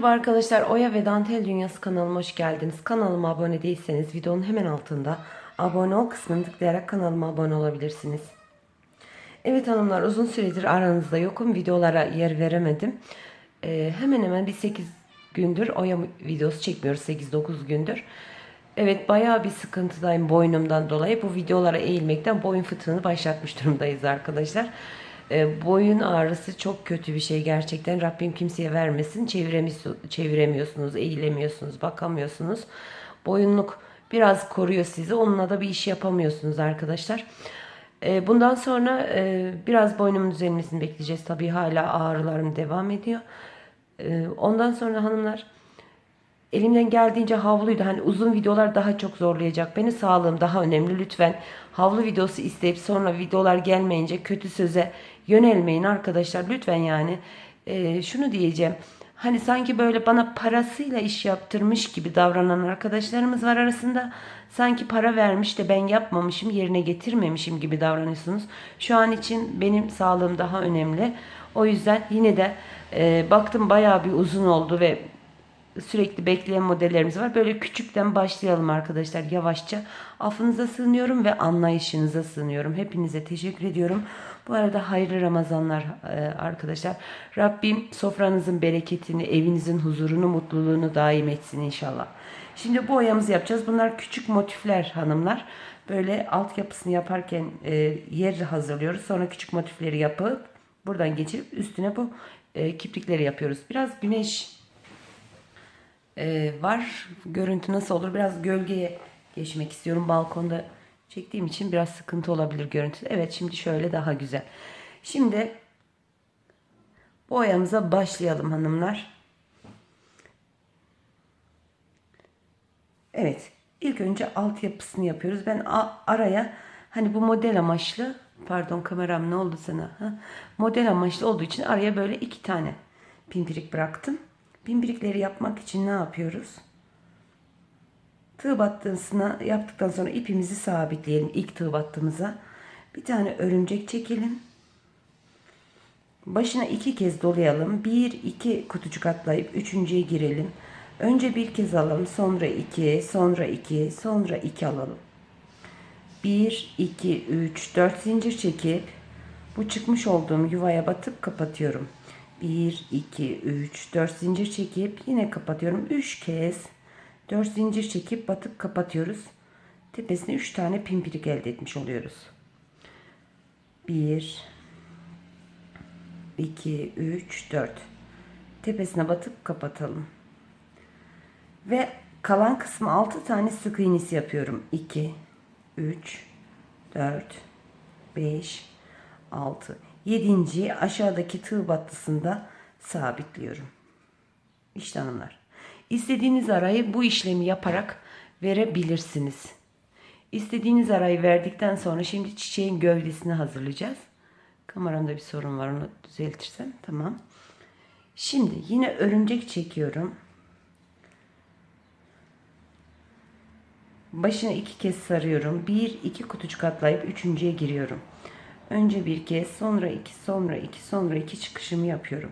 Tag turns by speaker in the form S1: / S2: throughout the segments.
S1: Merhaba arkadaşlar, Oya ve Dantel Dünyası kanalıma hoş geldiniz. Kanalıma abone değilseniz videonun hemen altında abone ol kısmını tıklayarak kanalıma abone olabilirsiniz. Evet hanımlar uzun süredir aranızda yokum. Videolara yer veremedim. Ee, hemen hemen bir 8 gündür Oya videosu çekmiyoruz. 8-9 gündür. Evet bayağı bir sıkıntıdayım boynumdan dolayı. Bu videolara eğilmekten boyun fıtığını başlatmış durumdayız arkadaşlar. E, boyun ağrısı çok kötü bir şey gerçekten. Rabbim kimseye vermesin. Çeviremiyorsunuz, eğilemiyorsunuz, bakamıyorsunuz. Boyunluk biraz koruyor sizi. Onunla da bir iş yapamıyorsunuz arkadaşlar. E, bundan sonra e, biraz boynumun düzelmesini bekleyeceğiz. Tabii hala ağrılarım devam ediyor. Ondan sonra hanımlar elimden geldiğince havluydu. Hani uzun videolar daha çok zorlayacak. Beni sağlığım daha önemli. Lütfen havlu videosu isteyip sonra videolar gelmeyince kötü söze yönelmeyin arkadaşlar. Lütfen yani e, şunu diyeceğim. Hani sanki böyle bana parasıyla iş yaptırmış gibi davranan arkadaşlarımız var arasında. Sanki para vermiş de ben yapmamışım, yerine getirmemişim gibi davranıyorsunuz. Şu an için benim sağlığım daha önemli. O yüzden yine de e, baktım bayağı bir uzun oldu ve sürekli bekleyen modellerimiz var. Böyle küçükten başlayalım arkadaşlar yavaşça. Affınıza sığınıyorum ve anlayışınıza sığınıyorum. Hepinize teşekkür ediyorum. Bu arada hayırlı Ramazanlar e, arkadaşlar. Rabbim sofranızın bereketini, evinizin huzurunu, mutluluğunu daim etsin inşallah. Şimdi bu boyamızı yapacağız. Bunlar küçük motifler hanımlar. Böyle altyapısını yaparken e, yer hazırlıyoruz. Sonra küçük motifleri yapıp buradan geçirip üstüne bu e, kiprikleri yapıyoruz. Biraz güneş e, var. Görüntü nasıl olur? Biraz gölgeye geçmek istiyorum. Balkonda çektiğim için biraz sıkıntı olabilir görüntü. Evet şimdi şöyle daha güzel. Şimdi boyamıza başlayalım hanımlar. Evet. ilk önce altyapısını yapıyoruz. Ben araya hani bu model amaçlı pardon kameram ne oldu sana? Ha? Model amaçlı olduğu için araya böyle iki tane pimpirik bıraktım. Pimpirikleri yapmak için ne yapıyoruz? Tığ battısına yaptıktan sonra ipimizi sabitleyelim ilk tığ battığımıza. Bir tane örümcek çekelim. Başına iki kez dolayalım. Bir, iki kutucuk atlayıp üçüncüye girelim. Önce bir kez alalım. Sonra iki, sonra iki, sonra iki alalım. Bir, iki, üç, dört zincir çekip bu çıkmış olduğum yuvaya batıp kapatıyorum. 1, 2, 3, 4 zincir çekip yine kapatıyorum. 3 kez 4 zincir çekip batıp kapatıyoruz. Tepesine 3 tane pimpirik elde etmiş oluyoruz. 1, 2, 3, 4. Tepesine batıp kapatalım. Ve kalan kısmı 6 tane sık iğnesi yapıyorum. 2, 3, 4, 5, 6. Yedinciyi aşağıdaki tığ battısında sabitliyorum. İşte hanımlar. İstediğiniz arayı bu işlemi yaparak verebilirsiniz. İstediğiniz arayı verdikten sonra şimdi çiçeğin gövdesini hazırlayacağız. Kameramda bir sorun var onu düzeltirsem tamam. Şimdi yine örümcek çekiyorum. Başına iki kez sarıyorum. Bir iki kutucuk atlayıp üçüncüye giriyorum. Önce bir kez, sonra iki, sonra iki, sonra iki çıkışımı yapıyorum.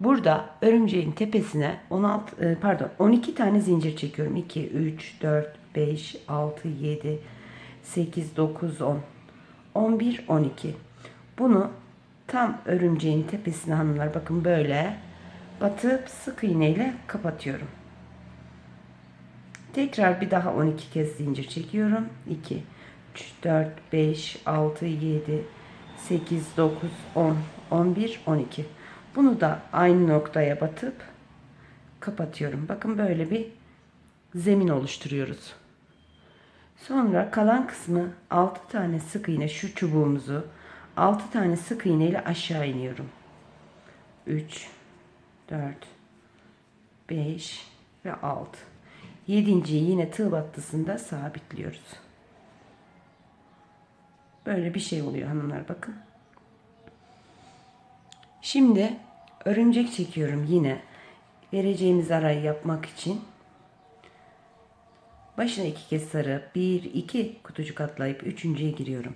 S1: Burada örümceğin tepesine 16 e, pardon 12 tane zincir çekiyorum. 2 3 4 5 6 7 8 9 10 11 12. Bunu tam örümceğin tepesine hanımlar bakın böyle batıp sık iğneyle kapatıyorum. Tekrar bir daha 12 kez zincir çekiyorum. 2 3, 4, 5, 6, 7, 8, 9, 10, 11, 12. Bunu da aynı noktaya batıp kapatıyorum. Bakın böyle bir zemin oluşturuyoruz. Sonra kalan kısmı 6 tane sık iğne şu çubuğumuzu 6 tane sık iğne ile aşağı iniyorum. 3 4 5 ve 6. 7.yi yine tığ battısında sabitliyoruz. Böyle bir şey oluyor hanımlar bakın. Şimdi örümcek çekiyorum yine. Vereceğimiz arayı yapmak için. Başına iki kez sarı, bir, iki kutucuk atlayıp üçüncüye giriyorum.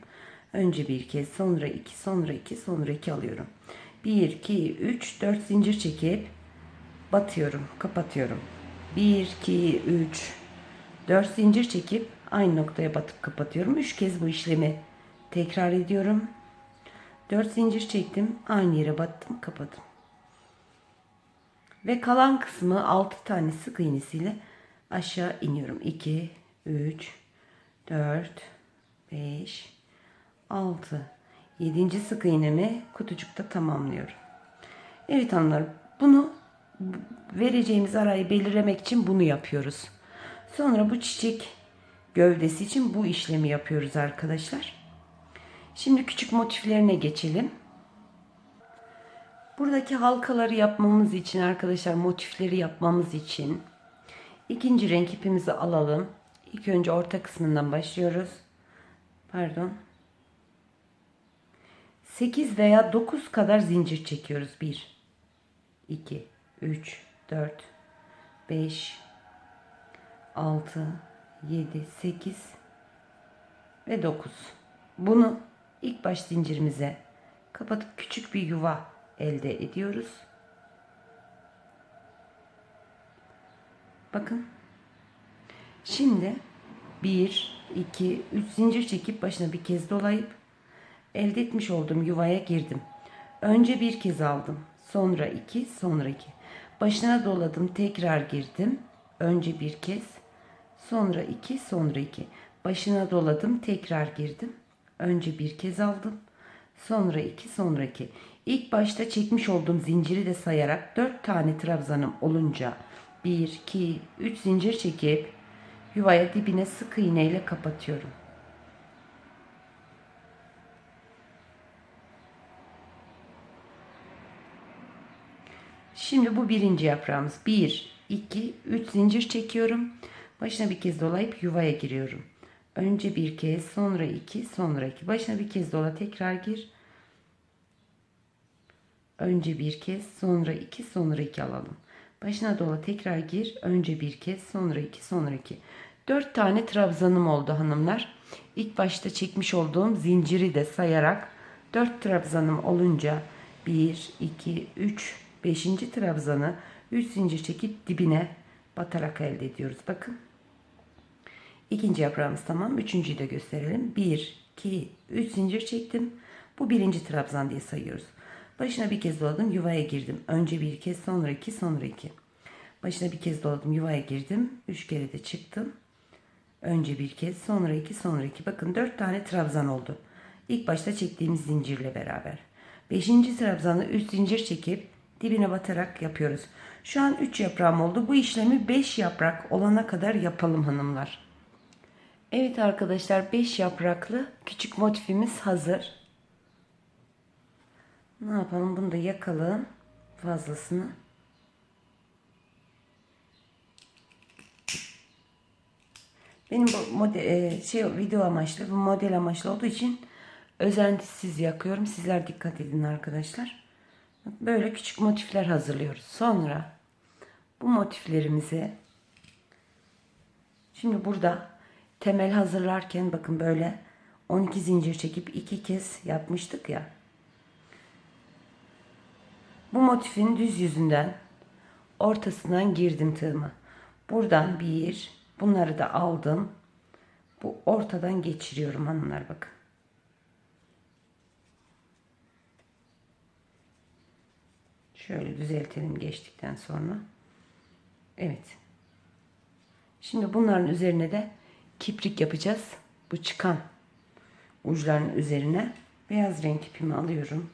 S1: Önce bir kez, sonra iki, sonra iki, sonra iki alıyorum. Bir, iki, üç, dört zincir çekip batıyorum, kapatıyorum. 1, 2, 3, 4 zincir çekip aynı noktaya batıp kapatıyorum. 3 kez bu işlemi tekrar ediyorum. 4 zincir çektim, aynı yere battım, kapadım. Ve kalan kısmı 6 tane sık iğnesiyle aşağı iniyorum. 2, 3, 4, 5, 6, 7. sık iğnemi kutucukta tamamlıyorum. Evet hanımlar bunu vereceğimiz arayı belirlemek için bunu yapıyoruz. Sonra bu çiçek gövdesi için bu işlemi yapıyoruz arkadaşlar. Şimdi küçük motiflerine geçelim. Buradaki halkaları yapmamız için arkadaşlar motifleri yapmamız için ikinci renk ipimizi alalım. İlk önce orta kısmından başlıyoruz. Pardon. 8 veya 9 kadar zincir çekiyoruz. 1 2 3 4 5 6 7 8 ve 9. Bunu ilk baş zincirimize kapatıp küçük bir yuva elde ediyoruz. Bakın. Şimdi 1 2 3 zincir çekip başına bir kez dolayıp elde etmiş olduğum yuvaya girdim. Önce bir kez aldım. Sonra iki, sonra iki. Başına doladım, tekrar girdim. Önce bir kez, sonra iki, sonra iki. Başına doladım, tekrar girdim. Önce bir kez aldım. Sonra iki, sonra iki. İlk başta çekmiş olduğum zinciri de sayarak dört tane trabzanım olunca bir, iki, üç zincir çekip yuvaya dibine sık iğne ile kapatıyorum. Şimdi bu birinci yaprağımız. 1, 2, 3 zincir çekiyorum. Başına bir kez dolayıp yuvaya giriyorum. Önce bir kez, sonra iki, sonra iki. Başına bir kez dola, tekrar gir. Önce bir kez, sonra iki, sonra iki alalım. Başına dola, tekrar gir. Önce bir kez, sonra iki, sonra iki. Dört tane trabzanım oldu hanımlar. İlk başta çekmiş olduğum zinciri de sayarak dört trabzanım olunca 1, 2, 3, 5. trabzanı 3 zincir çekip dibine batarak elde ediyoruz. Bakın. İkinci yaprağımız tamam. Üçüncüyü de gösterelim. 1, 2, 3 zincir çektim. Bu birinci trabzan diye sayıyoruz. Başına bir kez doladım. Yuvaya girdim. Önce bir kez sonra iki sonra iki. Başına bir kez doladım. Yuvaya girdim. Üç kere de çıktım. Önce bir kez sonra iki sonra iki. Bakın dört tane trabzan oldu. İlk başta çektiğimiz zincirle beraber. Beşinci trabzanı üç zincir çekip dibine batarak yapıyoruz. Şu an 3 yaprağım oldu. Bu işlemi 5 yaprak olana kadar yapalım hanımlar. Evet arkadaşlar 5 yapraklı küçük motifimiz hazır. Ne yapalım bunu da yakalım fazlasını. Benim bu model, e, şey video amaçlı, bu model amaçlı olduğu için özentisiz yakıyorum. Sizler dikkat edin arkadaşlar. Böyle küçük motifler hazırlıyoruz. Sonra bu motiflerimizi şimdi burada temel hazırlarken bakın böyle 12 zincir çekip iki kez yapmıştık ya. Bu motifin düz yüzünden ortasından girdim tığımı. Buradan bir, bunları da aldım. Bu ortadan geçiriyorum hanımlar bakın. Şöyle düzeltelim geçtikten sonra. Evet. Şimdi bunların üzerine de kiprik yapacağız. Bu çıkan uçların üzerine beyaz renk ipimi alıyorum.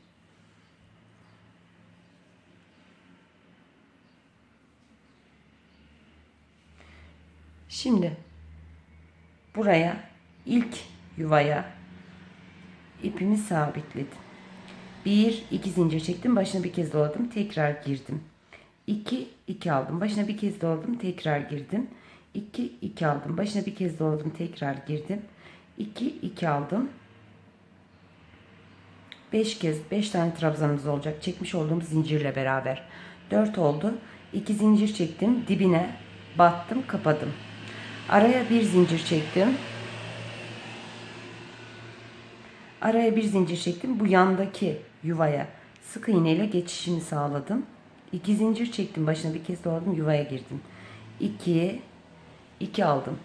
S1: Şimdi buraya ilk yuvaya ipimi sabitledim. 1 2 zincir çektim. Başına bir kez doladım. Tekrar girdim. 2 2 aldım. Başına bir kez doladım. Tekrar girdim. 2 2 aldım. Başına bir kez doladım. Tekrar girdim. 2 2 aldım. 5 kez 5 tane trabzanımız olacak. Çekmiş olduğum zincirle beraber. 4 oldu. 2 zincir çektim. Dibine battım, kapadım. Araya bir zincir çektim. Araya bir zincir çektim. Bu yandaki yuvaya sık iğne ile geçişimi sağladım. 2 zincir çektim başına bir kez doladım yuvaya girdim. 2 2 aldım.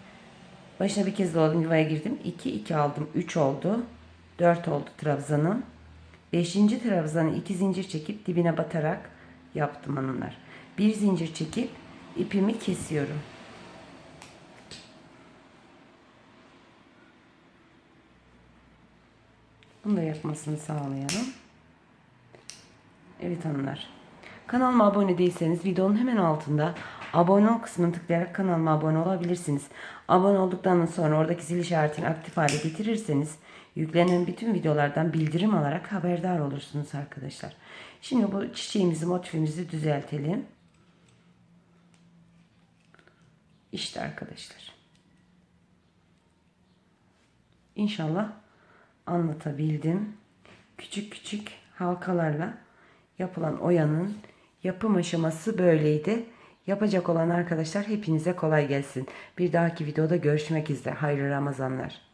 S1: Başına bir kez doladım yuvaya girdim. 2 2 aldım. 3 oldu. 4 oldu trabzanım. 5. trabzanı 2 zincir çekip dibine batarak yaptım hanımlar. Bir zincir çekip ipimi kesiyorum. Bunu da yapmasını sağlayalım. Evet hanımlar. Kanalıma abone değilseniz videonun hemen altında abone ol kısmını tıklayarak kanalıma abone olabilirsiniz. Abone olduktan sonra oradaki zil işaretini aktif hale getirirseniz yüklenen bütün videolardan bildirim alarak haberdar olursunuz arkadaşlar. Şimdi bu çiçeğimizi motifimizi düzeltelim. İşte arkadaşlar. İnşallah anlatabildim. Küçük küçük halkalarla yapılan oyanın yapım aşaması böyleydi. Yapacak olan arkadaşlar hepinize kolay gelsin. Bir dahaki videoda görüşmek üzere. Hayırlı Ramazanlar.